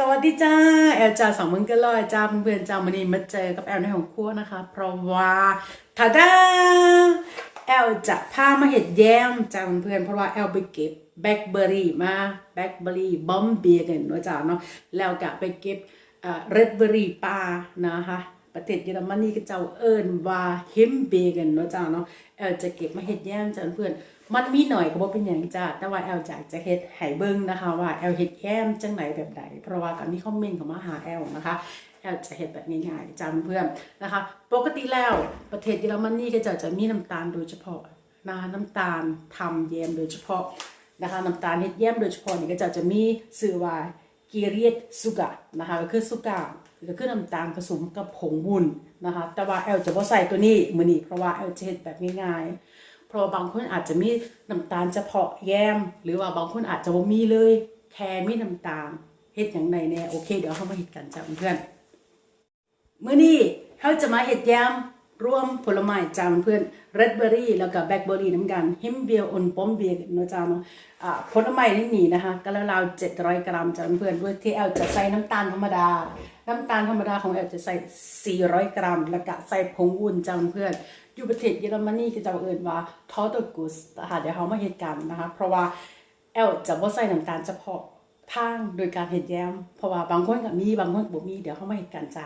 สวัสดีจ้า แอลจ้าสองมึงก็ลอยจ้าเพื่อนจ้าวันนี้มาเจอกับแอลในของครัวนะคะ เพราะว่าทาดาแอลจะพามาเห็ดแยมจ้าเพื่อนเพราะว่าแอลไปเก็บแบล็คเบอร์รี่มาแบล็คเบอร์รี่บอมเบียกันว่าจ้าเนาะแล้วก็ไปเก็บเอ่อเรดเบอร์รี่ป่านะคะประเทศเยอรมนีก็เจ้าเอิญว่าเฮมเบกันเนาะจ้าเนาะแอลจะเก็บมาเห็ดแยมจ้าเพื่อน มันมีหน่อยก็บ่เป็นอย่างจ้าแต่ว่าแอลจะจะเฮ็ดให้เบิ่งนะคะว่าแอลเฮ็ดแย้มจังไหนแบบใดเพราะว่าก็มีคอมเมนต์ข้ามาหาแอลนะคะแอลจะเฮ็ดแบบง่ายๆจ้าเพื่อนนะคะ ปกติแล้วประเทศเยอรมนีก็จะจะมีน้ำตาลโดยเฉพาะนะคะน้ำตาลทำแยมโดยเฉพาะนะคะน้ำตาลเฮ็ดแยมโดยเฉพาะนี่ก็จะจะมีชื่อว่าเกียรียตสุกะนะคะก็คือสุกะก็คือน้ำตาลผสมกับผงวุ้นนะคะแต่ว่าแอลจะบ่ใส่ตัวนี้มือนี้เพราะว่าแอลจะเฮ็ดแบบง่ายๆ เพราะบางคนอาจจะมีน้ำตาลเฉพาะแยม หรือว่าบางคนอาจจะบ่มีเลย แค่มีน้ำตาลเฮ็ดอย่างใดแน่โอเค เดี๋ยวเรามาเฮ็ดกันจ้ะเพื่อนๆมื้อนี้เขาจะมาเฮ็ดแยมร่วมผลไม้จ้าเพื่อนเรดเบอร์รี่แล้วก็แบล็คเบอร์รี่น้ำกันฮิมเบียอนปอมเบียเนาะจ้าเนาะอ่าผลไม้นี่นี่นะคะก็ราวๆ700กรัมจ้าเพื่อนด้วยที่แอลจะใส่น้ำตาลธรรมดา น้ำตาลธรรมดาของแอลจะใส่ 400 กรัม แล้วก็ใส่ผงวุ้นจ้าเพื่อน อยู่ประเทศเยอรมนีก็จะเอิ้นว่าทอตกุสนะคะเดี๋ยวเขามาเหตุการ์นะคะ เพราะว่าแอลจะว่าใส่น้ำตาลเฉพาะทางโดยการเห็ดแยม เพราะว่าบางคนก็มีบางคนบ่มีเดี๋ยวเขามาเหตุการ์จ้า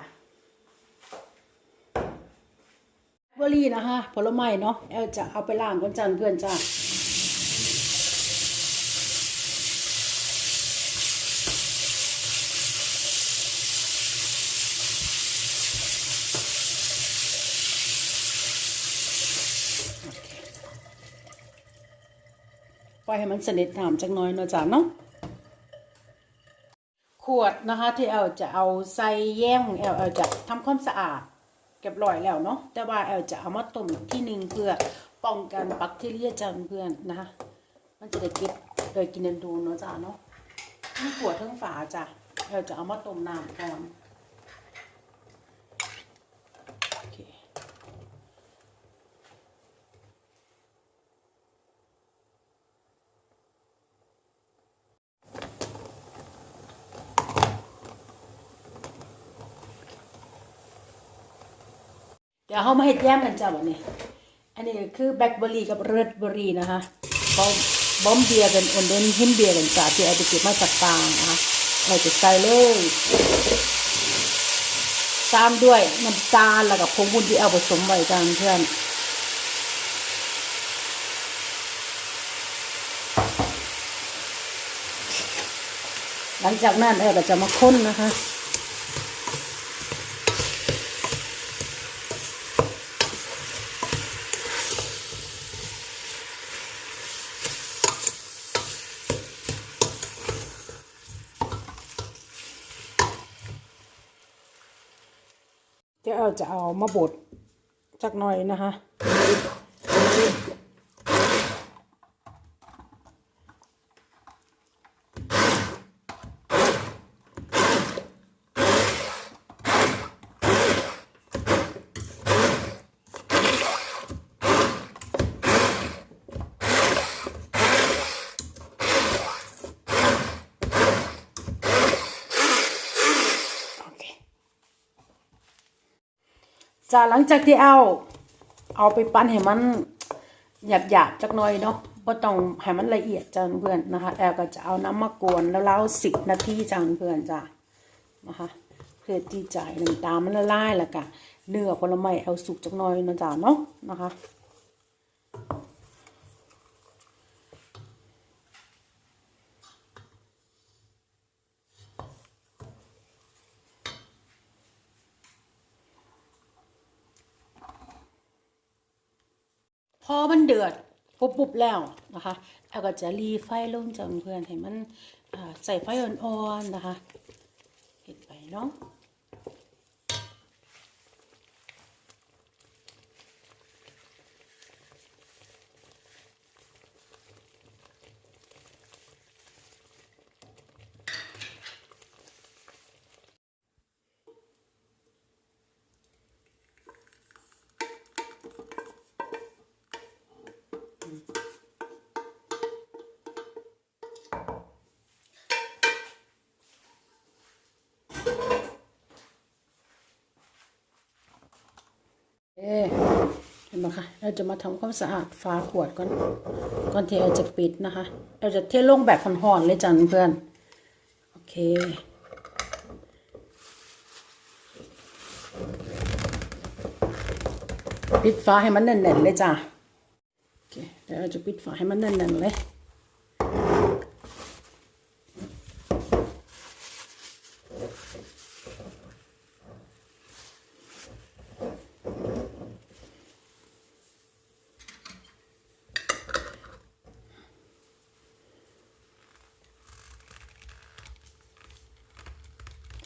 เบอร์รี่นะคะผลไม้เนาะแอลจะเอาไปล้างก่อนจ้าเพื่อนจ้า อยให้มันสนิทน้ำจักน้อยเนาะจ้าเนาะขวดนะคะที่แอลจะเอาใส่แยมของแอลแอลจะทำความสะอาดเก็บรอยแล้วเนาะแต่ว่าแอลจะเอามาต้มอีกที่หนึ่งเพื่อป้องกันแบคทีเรียจำเพื่อนนะคะมันจะได้เก็บโดยกินดูเนาะจ้าเนาะทั้งขวดทั้งฝาจ้ะแอลจะเอามาต้มน้ำก่อน ดี๋ยวเขามาเห็ดแย้มกันจ้าวันนี้ อันนี้คือแบล็คเบอร์รี่กับเรดเบอร์รี่นะคะบอมบอมเบียร์กันอนเดนหิมเบียร์กันจ้าที่เอาไปเก็บมาจากฟางนะคะเราจะใส่เลยตามด้วยน้ำตาลแล้วกับผงวุ้นที่เอาผสมไว้จ้าเพื่อนหลังจากนั้นเราก็จะมาค้นนะคะ เดี๋ยวเราจะเอามาบดจักหน่อยนะคะ จ้าหลังจากที่เอา เอาไปปั้นให้มันหยาบหยาบๆจักหน่อยเนาะก็ต้องให้มันละเอียดจ้าเพื่อนนะคะ แอลก็จะเอาน้ำมากวนแล้วเล่าสิบนาทีจ้าเพื่อนจ้านะคะเพื่อที่จะห้น้ำตาลมันละลายแล้วก็เนื้อผลไม้เอาสุกจักหน่อยนะจ้าเนาะนะคะ พอมันเดือดปุ๊บปุบแล้วนะคะเราก็จะรีไฟลงจังเพื่อนให้มันใส่ไฟอ่อนๆนะคะเห็นไปเนาะ นะคะ เราจะมาทำความสะอาดฝาขวดก่อน ก่อนที่เราจะปิดนะคะ เราจะเทลงแบบห่อนๆเลยจ้ะเพื่อน โอเคปิดฝาให้มันแน่นๆเลยจ้ะโอเคเดี๋ยวเราจะปิดฝาให้มันแน่นๆเลย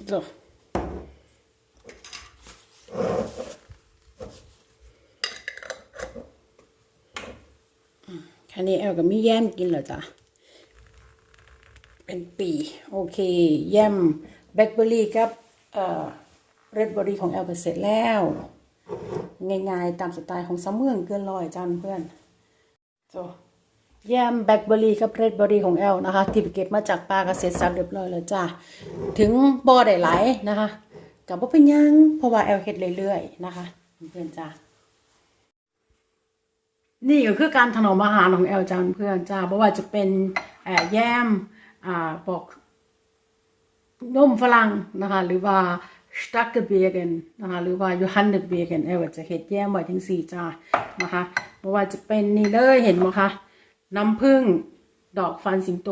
So. แค่นี้แอลก็มีแย้มกินแล้วจ้ะเป็นปี โอเค แย้มแบล็คเบอร์รี่กับเอ่อเรดเบอร์รี่ของแอลก็เสร็จแล้ว ง่ายๆ ตามสไตล์ของซัมเมอร์เกินร้อยจ้าเพื่อน so แยมแบล็คเบอร์รี่กับเรดเบอร์รี่ของแอลนะคะ ที่ไปเก็บมาจากปลากระเสร็จสับเรียบร้อยแล้วจ้าถึงบ่อได้ไหลายนะคะกับว่าเป็นยังเพราะว่าแอลเฮ็ดเรื่อยๆนะคะเพื่อนจ้านี่ก็คือการถนอมอาหารของแอลจานเพื่อนจ้าเพราะว่าจะเป็นแยมอ่าบอกนมฝรั่งนะคะ หรือว่า starke Birgen นนะคะหรือว่า Johannes Birgen เอลจะเห็ดแยมไว้ทั้งสี่จ้านะคะเพราะว่าจะเป็นนี่เลยเห็นไหมคะ น้ำผึ้งดอกฟันสิงโต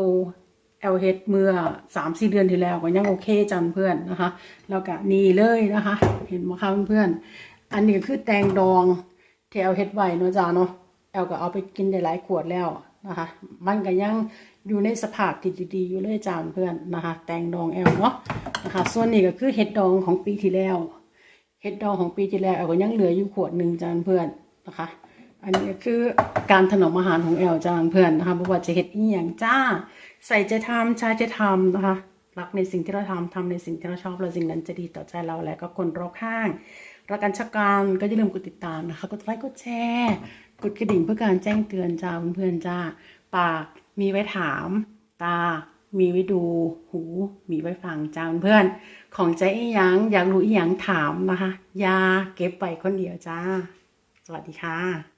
เอลเฮดเมื่อสามสี่เดือนที่แล้วก็ยังโอเคจันเพื่อนนะคะ แล้วก็นี่เลยนะคะ เห็นไหมคะเพื่อนๆอันนี้ก็คือแตงดองที่เอลเฮดไว้เนาะจ้าเนาะเอลก็เอาไปกินได้หลายขวดแล้วนะคะ มันก็ยังอยู่ในสภาพที่ดีๆอยู่เลยจ้าเพื่อนนะคะ แตงดองแอลเนาะนะคะ ส่วนนี้ก็คือเห็ดดองของปีที่แล้วเห็ดดองของปีที่แล้วแอลก็ยังเหลืออยู่ขวดหนึ่งจ้าเพื่อนนะคะ อันนี้คือการถนอมอาหารของแอลจานเพื่อนนะคะไม่ว่าจะเห็ดอีหยังจ้า ใส่ใจทำชาจะทำนะคะรักในสิ่งที่เราทำทำในสิ่งที่เราชอบแล้วสิ่งนั้นจะดีต่อใจเราและก็คนรอบข้างรักกันชักการก็อย่าลืมกดติดตามนะคะกดไลค์กดแชร์กดกระดิ่งเพื่อการแจ้งเตือนจ้าเพื่อนๆจ้าปากมีไว้ถาม ตา มีไว้ดูหู มีไว้ฟังจ้าเพื่อนของใจอีหยังอยากรู้อีหยังถามนะคะยาเก็บไปคนเดียวจ้า สวัสดีค่ะ